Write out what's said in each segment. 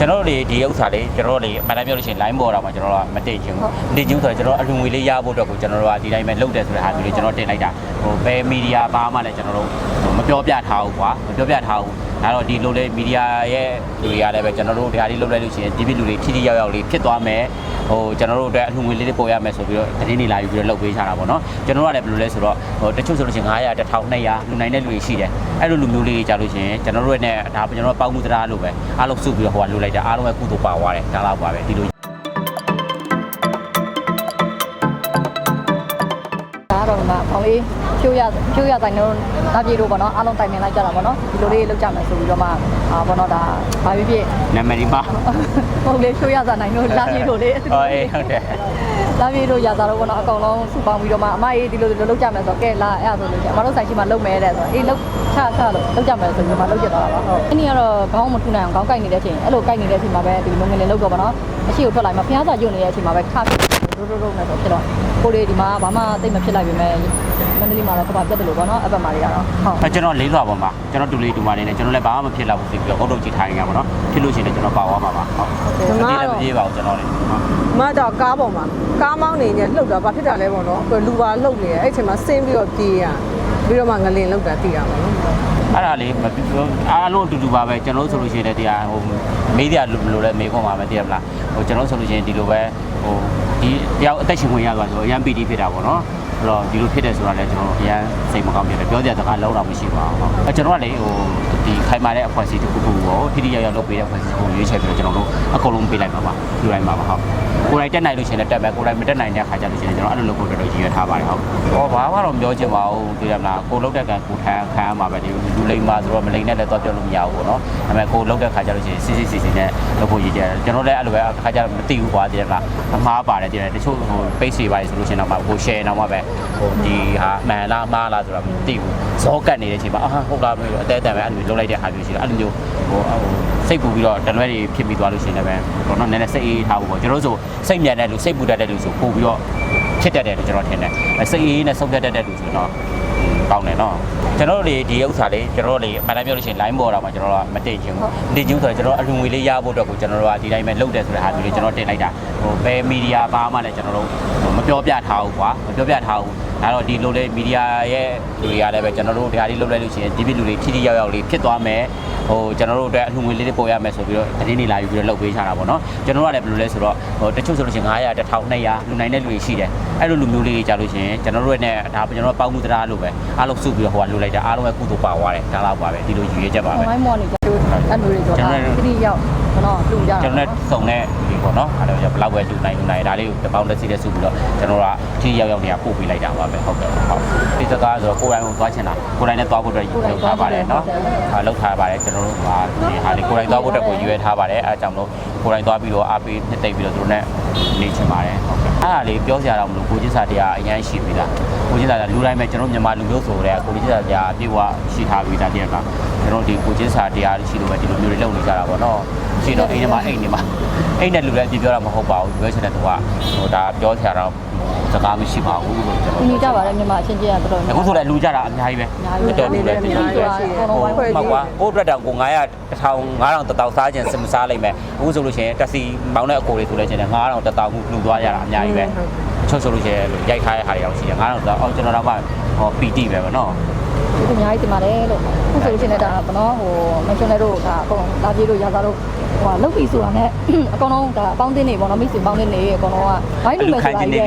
ကျွန်တော်တို့တွေဒီဥစ္စာလေးကျွန်တော်တို့တွေအမှန်တမ်းပြောလို့ရှိရင် line ပေါ်တော့မှကျွန်တော်တို့ကမတိတ်ချင်ဘူးမတိတ်ချင်ဘူးဆိုတော့ကျွန်တော်အလူငွေလေးရဖို့အတွက်ကိုကျွန်တော်တို့ကဒီတိုင်းပဲလုပ်တယ်ဆိုတဲ့ဟာမျိုးလေးကျွန်တော်တင်လိုက်တာဟိုဘယ်မီဒီယာဘာမှလည်းကျွန်တော်တို့ဟိုမပြောပြထားဘူးကွာမပြောပြထားဘူး ဒါတော့ဒီလိုလေမီဒီယာရဲ့လူတွေကလည်းပဲကျွန်တော်တို့ဒီဟာလေးလုပ်လိုက်လို့ရှိရင်ဒီပြည်လူတွေထိထိရောက်ရောက်လေးဖြစ်သွားမယ်ဟိုကျွန်တော်တို့အတွက်အလူငွေလေးတွေပေါ်ရမယ်ဆိုပြီးတော့သတင်းတွေလာယူပြီးတော့လုပ်ပေးချတာပေါ့နော်ကျွန်တော်တို့ကလည်းဘယ်လိုလဲဆိုတော့ဟိုတချို့ဆိုလို့ရှိရင်900 1200လူနိုင်တဲ့လူတွေရှိတယ်အဲ့လိုလူမျိုးလေးတွေကြာလို့ရှိရင်ကျွန်တော်တို့ရဲ့နဲ့ဒါကျွန်တော်တို့ပေါင်းမှုတရားလို့ပဲအားလုံးစုပြီးတော့ဟိုကလူလိုက်တာအားလုံးပဲကုသိုလ်ပါသွားတယ်ဒါတော့ပါပဲဒီလို လေးဖြိုးရဖြိုးရတိုင်းတော့နောက်ပြေလို့ပေါ့နော်အားလုံးတိုင်ပင်လိုက်ကြတာပေါ့နော်ဒီလိုလေးလောက်ကြမယ်ဆိုပြီးတော့မှအာပေါ့နော်ဒါဘာဖြစ်ဖြစ်နာမည်ဒီမှာပုံလေးဖြိုးရစားနိုင်လို့လာပြေလို့လေအော်အေးဟုတ်တယ်လာပြေလို့ရစားတော့ပေါ့နော်အကောင်လုံးစုပေါင်းပြီးတော့မှအမအေးဒီလိုဒီလိုလောက်ကြမယ်ဆိုတော့ကဲလာအဲ့ဒါဆိုလို့အမတို့ဆိုင်ရှိမှလုံမဲတဲ့ဆိုတော့အေးလောက်ချချလို့လောက်ကြမယ်ဆိုပြီးမှလောက်ကြတော့တာပါဟုတ်အနည်းကတော့ခေါင်းမထူနိုင်အောင်ခေါင်းကိုက်နေတဲ့အချိန်အဲ့လိုကိုက်နေတဲ့အချိန်မှာပဲဒီလုံငယ်လေးလောက်တော့ပေါ့နော်အရှိကိုထွက်လာမှဖျားစာညွတ်နေတဲ့အချိန်မှာပဲခါ ရိုးရိုးရိုးနဲ့ဆိုဖြစ်တော့ကိုလေးဒီမှာဘာမှတိတ်မဖြစ်လိုက်ပြီမဲ့မန္တလေးမှာတော့ကဘာပြတ်တယ်လို့ပေါ့နော်အပတ်မှာတွေကတော့ဟုတ်အဲကျွန်တော်လေးလွာပေါ်မှာကျွန်တော်တူလေးတူမလေးနဲ့ကျွန်တော်လည်းဘာမှမဖြစ်တော့ဘူးဆိုပြီးတော့အုတ်တုတ်ကြည့်ထားရင်ကပေါ့နော်ဖြစ်လို့ရှိရင်လည်းကျွန်တော်ပါသွားမှာပါဟုတ်ဓမ္မဒီလည်းတော့မပြေးပါဘူးကျွန်တော်လည်းဟုတ်မတော့ကားပေါ်မှာကားမောင်းနေညလှုပ်တာဘာဖြစ်တာလဲပေါ့နော်လူပါလှုပ်နေတယ်အဲ့အချိန်မှာဆင်းပြီးတော့ပြေးရပြီးတော့မှငလင်လှုပ်တာသိရမှာနော်အဲ့ဒါလေးမပြောအားလုံးအတူတူပါပဲကျွန်တော်တို့ဆိုလို့ရှိရင်လည်းတရားဟိုမေးရလို့မလို့လဲမေးခွန်းပါပဲတည်ရမလားဟိုကျွန်တော်တို့ဆိုလို့ရှိရင်ဒီလိုပဲဟို ဒီတယောက်အသက်ရှင်ဝင်ရသွားဆိုတော့အရန်ပီတီဖြစ်တာပေါ့နော်အဲ့တော့ဒီလိုဖြစ်တယ်ဆိုတာလည်းကျွန်တော်အရန်စိတ်မကောင်းဖြစ်တယ်ပြောစရာစကားလုံးတော့မရှိပါဘူးဟုတ်အဲကျွန်တော်ကလေဟို ဒီခိုင်မာတဲ့အဖွဲ့အစည်းတစ်ခုခုကိုထိထိရောက်ရောက်လုပ်ပေးတဲ့အဖွဲ့အစည်းကိုရွေးချယ်ပြီးတော့ကျွန်တော်တို့အကုန်လုံးပေးလိုက်ပါပါယူလိုက်ပါပါဟုတ်ကိုယ်တိုင်တက်နိုင်လို့ရှိရင်လည်းတက်မယ်ကိုယ်တိုင်မတက်နိုင်တဲ့ခါကျလို့ရှိရင်ကျွန်တော်အဲ့လိုလုပ်ဖို့တော်တော်ရည်ရွယ်ထားပါတယ်ဟုတ်ဟောဘာမှတော့ပြောချင်ပါဘူးတည်ရမလားကိုလုပ်တဲ့ကံကိုခံခံရမှာပဲဒီလူလိမ္မာဆိုတော့မလိမ္နဲ့လည်းတော့ပြောလို့မရဘူးပေါ့နော်ဒါပေမဲ့ကိုလုပ်တဲ့ခါကျလို့ရှိရင်စစ်စစ်စစ်စစ်နဲ့လုပ်ဖို့ရည်ကြတယ်ကျွန်တော်လည်းအဲ့လိုပဲအခါကျတော့မသိဘူးကွာတည်ရမလားအမှားပါတယ်တည်တယ်တချို့ဟို page တွေပါတယ်ဆိုလို့ရှိရင်တော့မှကို share တော့မှပဲဟိုဒီဟာမှန်လားမှားလားဆိုတာမသိဘူးဇောကတ်နေတဲ့အချိန်မှာအာဟုတ်လားမလို့အတဲအတန်ပဲအဲ့လိုလုပ်လိုက်တဲ့ဟာမျိုးရှိတယ်အဲ့လိုမျိုးဟိုဟိုစိတ်ပူပြီးတော့တလွဲတွေဖြစ်ပြီးသွားလို့ရှိရင်လည်းပဲဘောနော်နည်းနည်းစိတ်အေးထားဖို့ပေါ့ကျွန်တော်တို့ဆိုစိတ်မြန်တဲ့လူစိတ်ပူတတ်တဲ့လူဆိုပို့ပြီးတော့ဖြစ်တတ်တယ်လို့ကျွန်တော်ထင်တယ်စိတ်အေးနဲ့ဆုံးဖြတ်တတ်တဲ့လူဆိုတော့ကောင်းတယ်နော်ကျွန်တော်တို့တွေဒီဥစ္စာလေးကျွန်တော်တို့တွေအမှန်တမ်းပြောလို့ရှိရင် line ပေါ်တော့မှကျွန်တော်တို့ကမတိတ်ချင်ဘူးမတိတ်ချင်ဘူးဆိုတော့ကျွန်တော်အလူငွေလေးရဖို့အတွက်ကိုကျွန်တော်တို့ကဒီတိုင်းပဲလုပ်တယ်ဆိုတဲ့ဟာမျိုးလေးကျွန်တော်တင်လိုက်တာဟိုဘယ်မီဒီယာဘာမှလည်းကျွန်တော်တို့မပြောပြထားဘူးကွာမပြောပြထားဘူး ဒါတော့ဒီလိုလေမီဒီယာရဲ့လူတွေကလည်းပဲကျွန်တော်တို့ဒီဟာလေးလုပ်လိုက်လို့ရှိရင်ဒီပြည်လူတွေထိထိရောက်ရောက်လေးဖြစ်သွားမယ်ဟိုကျွန်တော်တို့အတွက်အလူငွေလေးတွေပေါ်ရမယ်ဆိုပြီးတော့သတင်းတွေလာယူပြီးတော့လုပ်ပေးချတာပေါ့နော်ကျွန်တော်တို့ကလည်းဘယ်လိုလဲဆိုတော့ဟိုတချို့ဆိုလို့ရှိရင်900 1200လူနိုင်တဲ့လူတွေရှိတယ်အဲ့လိုလူမျိုးလေးတွေကြာလို့ရှိရင်ကျွန်တော်တို့ရဲ့နဲ့ဒါကျွန်တော်တို့ပေါင်းမှုတရားလို့ပဲအားလုံးစုပြီးတော့ဟိုကလူလိုက်တာအားလုံးပဲကုသိုလ်ပါသွားတယ်ဒါတော့ပါပဲဒီလိုယူရဲချက်ပါပဲမိုင်းမော်နေကြလို့အဲ့လိုတွေဆိုတာတိတိရောက်ကျွ န်တော်လူကြတာကျွန်တော်လည်းစုံတဲ့ဒီပေါ့နော်အဲ့တော့ဘလောက်ပဲလူနိုင်လူနိုင်ဒါလေးကိုတပေါင်းတစ်စီးနဲ့စုပြီးတော့ကျွန်တော်တို့ကထိရောက်ရောက်နေရပို့ပေးလိုက်တာပါပဲဟုတ်ကဲ့ဟုတ်ဒီစကားဆိုတော့ကိုယ်တိုင်ကိုသွားချင်တာကိုယ်တိုင်နဲ့သွားဖို့အတွက်လုပ်ထားပါတယ်နော်ဟာလုပ်ထားပါတယ်ကျွန်တော်တို့ဟာဒီဟာလေးကိုယ်တိုင်သွားဖို့အတွက်ကိုရွေးထားပါတယ်အဲအကြောင်းလို့ကိုယ်တိုင်သွားပြီးတော့အားပေးနှစ်သိမ့်ပြီးတော့သူတို့နဲ့ နေချင်ပါတယ်ဟုတ်ကဲ့အဲ့ဒါလေးပြောစရာတော့မလိုကိုချင်းစာတရားအရင်ရှိပြီလားကိုချင်းစာတရားလူတိုင်းပဲကျွန်တော်မြန်မာလူမျိုးဆိုတဲ့ကိုချင်းစာတရားအပြည့်အဝရှိထားပြီးသားတည်းကကျွန်တော်ဒီကိုချင်းစာတရားရှိလို့ပဲဒီလိုမျိုးတွေလုပ်နေကြတာပေါ့နော်ရှိတော့အိမ်ထဲမှာအိမ်နေမှာအိမ်နဲ့လူလည်းအပြည့်ပြောတာမဟုတ်ပါဘူးပြောချင်တဲ့သူကဟိုဒါပြောချင်တာတော့ စကားမရှိပါဘူးလို့ကျွန်တော်ညီကြပါတယ်မြန်မာအချင်းချင်းကတော်တော်အခုဆိုလည်းလူကြတာအများကြီးပဲတော်လူလည်းတည်တယ်အကုန်လုံးဝိုင်းဖွဲ့ဟုတ်ကွာကိုယ့်အတွက်တောင်ကို900 1000 9000 1000စားခြင်းစမစားလိုက်မယ်အခုဆိုလို့ရှိရင်တက်စီမောင်းတဲ့အကိုတွေဆိုလည်းချင်း9000 1000ခုလူသွားရတာအများကြီးပဲချုပ်ဆိုလို့ရှိရင်ရိုက်ထားတဲ့ဟာတွေအောင်ရှိတယ်9000တော့အော်ကျွန်တော်တော့မှဟောပီတိပဲဗောနော်ဒီအများကြီးတင်ပါတယ်လို့ခုဆိုလို့ရှိရင်လည်းဒါကနော်ဟိုမချွန်လည်းတို့ဒါအကုန်လာပြေးလို့ရသားတို့ ဟိုလုတ်ပြီဆိုတာနဲ့အကောင်လုံးဒါအပေါင်းတင်းနေပေါ့နော်မိတ်ဆွေပေါင်းတင်းနေအကောင်လုံးကဘိုင်းလူမယ်ဆိုတာကြီးပဲ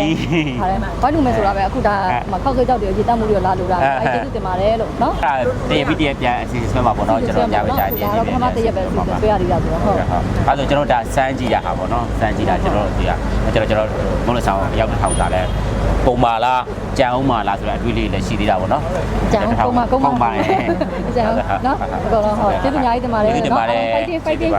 ဟာလေဘိုင်းလူမယ်ဆိုတာပဲအခုဒါမခောက်ခဲကြောက်တယ်ရေတက်မှုတွေလာလို့တာအဲကျေးဇူးတင်ပါတယ်လို့နော်အဲ့တရပြီးတရပြန်အစီအစဉ်မှာပေါ့နော်ကျွန်တော်ညဘက်ကြာတည်ဒါတော့ပထမတည့်ရက်ပဲစီစဉ်ပေးရသေးတာဆိုတော့ဟုတ်အဲ့ဆိုကျွန်တော်ဒါစမ်းကြည့်ရတာပေါ့နော်စမ်းကြည့်တာကျွန်တော်တို့ဒီကကျွန်တော်ကျွန်တော်မုန်းလဆောင်ရောက်တဲ့ထောက်တာလဲပုံမာလားကြံအောင်မာလားဆိုတဲ့အတွေ့အလေးလည်းရှိသေးတာပေါ့နော်ကြံကုန်းမကုန်းမပုံမာလေကြံနော်အကောင်လုံးဟုတ်ကျေးဇူးအများကြီးတင်ပါတယ်ကျေးဇူးတင်ပါတယ် fighting fighting